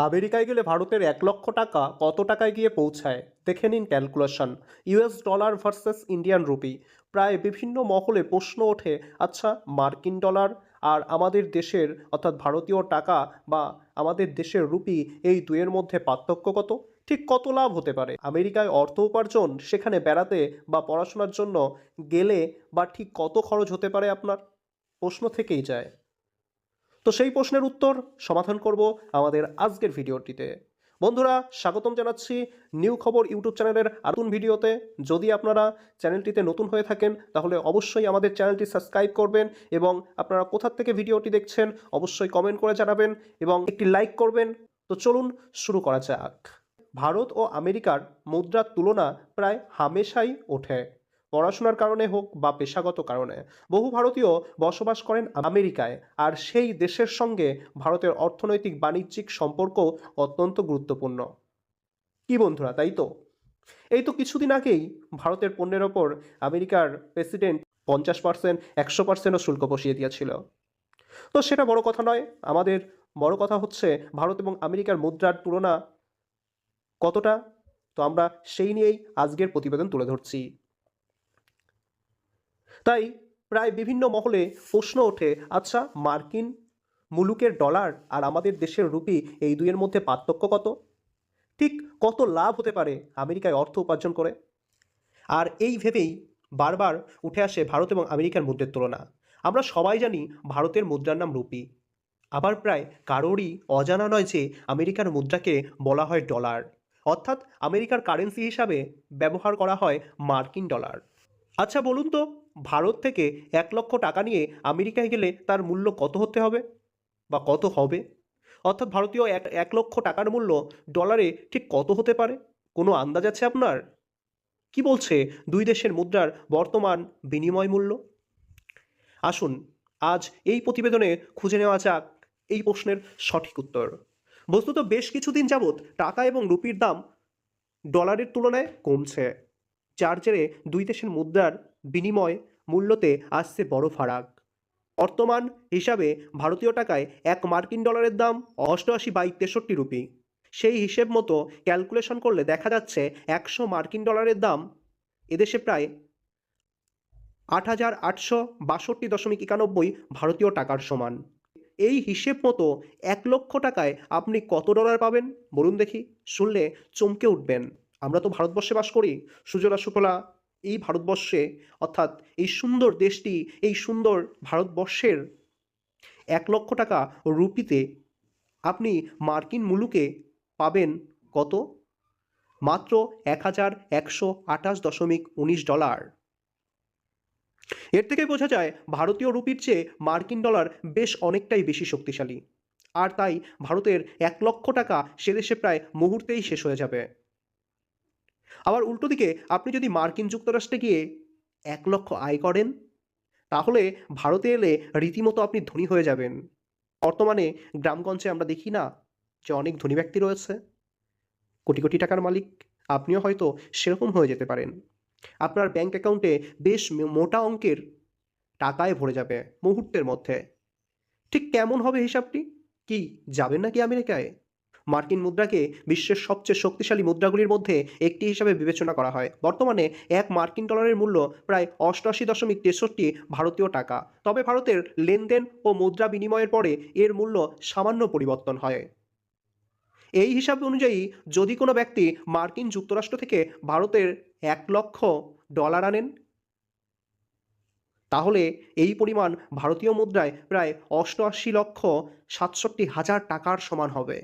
আমেরিকায় গেলে ভারতের এক লক্ষ টাকা কত টাকায় গিয়ে পৌঁছায়? দেখে নিন calculation. US dollar versus Indian rupee. প্রায় বিভিন্ন মহলে প্রশ্ন ওঠে আচ্ছা মার্কিন ডলার আর আমাদের দেশের, অর্থাৎ ভারতীয় টাকা বা আমাদের দেশের রুপি এই দুয়ের মধ্যে পার্থক্য কত? ঠিক কত লাভ হতে পারে? আমেরিকায় অর্থ উপার্জন সেখানে বেড়াতে বা পড়াশোনার জন্য গেলে বা ঠিক কত খরচ হতে পারে আপনার? প্রশ্ন থেকেই যায়। তো সেই প্রশ্নের উত্তর সমাধান করব আমাদের আজকের ভিডিওটিতে। বন্ধুরা, স্বাগতম জানাচ্ছি নিউ খবর ইউটিউব চ্যানেলের নতুন ভিডিওতে। যদি আপনারা চ্যানেলটিতে নতুন হয়ে থাকেন, তাহলে অবশ্যই আমাদের চ্যানেলটি সাবস্ক্রাইব করবেন এবং আপনারা কোথা থেকে ভিডিওটি দেখছেন অবশ্যই কমেন্ট করে জানাবেন এবং একটি লাইক করবেন। তো চলুন শুরু করা যাক। ভারত ও আমেরিকার মুদ্রার তুলনা প্রায় হামেশাই ওঠে। পড়াশোনার কারণে হোক বা পেশাগত কারণে, বহু ভারতীয় বসবাস করেন আমেরিকায়, আর সেই দেশের সঙ্গে ভারতের অর্থনৈতিক বাণিজ্যিক সম্পর্ক অত্যন্ত গুরুত্বপূর্ণ। কি বন্ধুরা, তাই তো? এই তো কিছুদিন আগেই ভারতের পণ্যের ওপর আমেরিকার প্রেসিডেন্ট পঞ্চাশ পার্সেন্ট, একশো পার্সেন্টও শুল্ক বসিয়ে দিয়েছিল। তো সেটা বড় কথা নয়, আমাদের বড় কথা হচ্ছে ভারত এবং আমেরিকার মুদ্রার তুলনা কতটা? তো আমরা সেই নিয়েই আজকের প্রতিবেদন তুলে ধরছি। তাই প্রায় বিভিন্ন মহলে প্রশ্ন ওঠে আচ্ছা মার্কিন মুলুকের ডলার আর আমাদের দেশের রুপি এই দুইয়ের মধ্যে পার্থক্য কত? ঠিক কত লাভ হতে পারে আমেরিকায় অর্থ উপার্জন করে? আর এই ভেবেই বারবার উঠে আসে ভারত এবং আমেরিকার মুদ্রের তুলনা। আমরা সবাই জানি ভারতের মুদ্রার নাম রুপি। আবার প্রায় কারোরই অজানা নয় যে আমেরিকার মুদ্রাকে বলা হয় ডলার। অর্থাৎ আমেরিকার কারেন্সি হিসাবে ব্যবহার করা হয় মার্কিন ডলার। আচ্ছা বলুন তো, ভারত থেকে এক লক্ষ টাকা নিয়ে আমেরিকায় গেলে তার মূল্য কত হতে হবে? বা কত হবে? অর্থাৎ ভারতীয় এক এক লক্ষ টাকার মূল্য ডলারে ঠিক কত হতে পারে? কোনো আন্দাজ আছে আপনার? কি বলছে দুই দেশের মুদ্রার বর্তমান বিনিময় মূল্য? আসুন, আজ এই প্রতিবেদনে খুঁজে নেওয়া যাক এই প্রশ্নের সঠিক উত্তর। বস্তুত বেশ কিছুদিন যাবৎ টাকা এবং রুপির দাম ডলারের তুলনায় কমছে। যার জেরে দুই দেশের মুদ্রার বিনিময় মূল্যতে আসছে বড় ফারাক। বর্তমান হিসাবে ভারতীয় টাকায় এক মার্কিন ডলারের দাম অষ্টআশি বাই তেষট্টি রুপি। সেই হিসেব মতো ক্যালকুলেশন করলে দেখা যাচ্ছে একশো মার্কিন ডলারের দাম এদেশে প্রায় আট হাজার আটশো বাষট্টি দশমিক একানব্বই ভারতীয় টাকার সমান। এই হিসেব মতো এক লক্ষ টাকায় আপনি কত ডলার পাবেন? বলুন দেখি। শুনলে চমকে উঠবেন। আমরা তো ভারতবর্ষে বাস করি। সুজলা সুফলা এই ভারতবর্ষে, অর্থাৎ এই সুন্দর দেশটি, এই সুন্দর ভারতবর্ষের এক লক্ষ টাকা রুপিতে আপনি মার্কিন মুলুকে পাবেন কত? মাত্র এক হাজার একশো আঠাশ দশমিক উনিশ ডলার। এর থেকে বোঝা যায়, ভারতীয় রুপির চেয়ে মার্কিন ডলার বেশ অনেকটাই বেশি শক্তিশালী। আর তাই ভারতের এক লক্ষ টাকা সে দেশে প্রায় মুহূর্তেই শেষ হয়ে যাবে। আবার উল্টো দিকে আপনি যদি মার্কিন যুক্তরাষ্ট্রে গিয়ে এক লক্ষ আয় করেন, তাহলে ভারতে এলে রীতিমতো আপনি ধনী হয়ে যাবেন। বর্তমানে গ্রামগঞ্জে আমরা দেখি না যে অনেক ধনী ব্যক্তি রয়েছে। কোটি কোটি টাকার মালিক, আপনিও হয়তো সেরকম হয়ে যেতে পারেন। আপনার ব্যাংক অ্যাকাউন্টে বেশ মোটা অঙ্কের টাকায় ভরে যাবে মুহূর্তের মধ্যে। ঠিক কেমন হবে হিসাবটি? কি যাবেন নাকি আমেরিকায়? মার্কিন মুদ্রাকে বিশ্বের সবচেয়ে শক্তিশালী মুদ্রাগুলির মধ্যে একটি হিসাবে বিবেচনা করা হয়। বর্তমানে এক মার্কিন ডলারের মূল্য প্রায় অষ্টআশি দশমিক তেষট্টি ভারতীয় টাকা। তবে ভারতের লেনদেন ও মুদ্রা বিনিময়ের পরে এর মূল্য সামান্য পরিবর্তন হয়। এই হিসাব অনুযায়ী, যদি কোনো ব্যক্তি মার্কিন যুক্তরাষ্ট্র থেকে ভারতের এক লক্ষ ডলার আনেন, তাহলে এই পরিমাণ ভারতীয় মুদ্রায় প্রায় অষ্টআশি লক্ষ সাতষট্টি হাজার টাকার সমান হবে।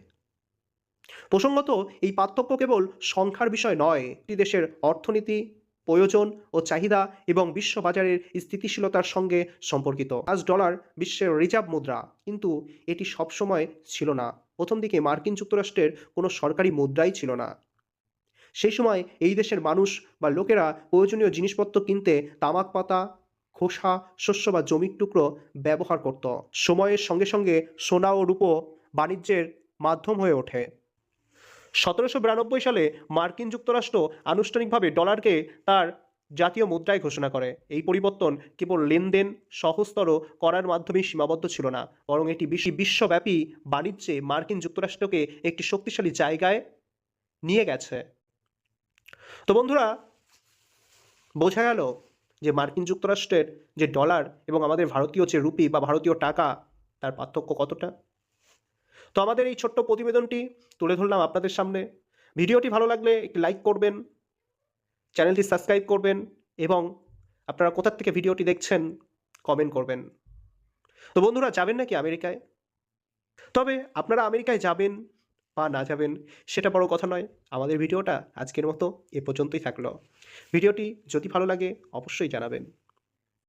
প্রসঙ্গত, এই পার্থক্য কেবল সংখ্যার বিষয় নয়। একটি দেশের অর্থনীতি, প্রয়োজন ও চাহিদা এবং বিশ্ব বাজারের স্থিতিশীলতার সঙ্গে সম্পর্কিত। আজ ডলার বিশ্বের রিজার্ভ মুদ্রা। কিন্তু এটি সবসময় ছিল না। প্রথম দিকে মার্কিন যুক্তরাষ্ট্রের কোনো সরকারি মুদ্রাই ছিল না। সেই সময় এই দেশের মানুষ বা লোকেরা প্রয়োজনীয় জিনিসপত্র কিনতে তামাক পাতা, খোসা, শস্য বা জমির টুকরো ব্যবহার করত। সময়ের সঙ্গে সঙ্গে সোনা ও রূপো বাণিজ্যের মাধ্যম হয়ে ওঠে। সতেরোশো বিরানব্বই সালে মার্কিন যুক্তরাষ্ট্র আনুষ্ঠানিকভাবে ডলারকে তার জাতীয় মুদ্রায় ঘোষণা করে। এই পরিবর্তন কেবল লেনদেন সহজতর করার মাধ্যমেই সীমাবদ্ধ ছিল না, বরং এটি বিশ্ব বিশ্বব্যাপী বাণিজ্যে মার্কিন যুক্তরাষ্ট্রকে একটি শক্তিশালী জায়গায় নিয়ে গেছে। তো বন্ধুরা, বোঝা গেল যে মার্কিন যুক্তরাষ্ট্রের যে ডলার এবং আমাদের ভারতীয় যে রুপি বা ভারতীয় টাকা, তার পার্থক্য কতটা? তো আমাদের এই ছোট্ট প্রতিবেদনটি তুলে ধরলাম আপনাদের সামনে। ভিডিওটি ভালো লাগলে একটি লাইক করবেন, চ্যানেলটি সাবস্ক্রাইব করবেন এবং আপনারা কোথার থেকে ভিডিওটি দেখছেন কমেন্ট করবেন। তো বন্ধুরা, যাবেন নাকি আমেরিকায়? তবে আপনারা আমেরিকায় যাবেন বা না যাবেন সেটা বড় কথা নয়, আমাদের ভিডিওটা আজকের মতো এ পর্যন্তই থাকল। ভিডিওটি যদি ভালো লাগে অবশ্যই জানাবেন।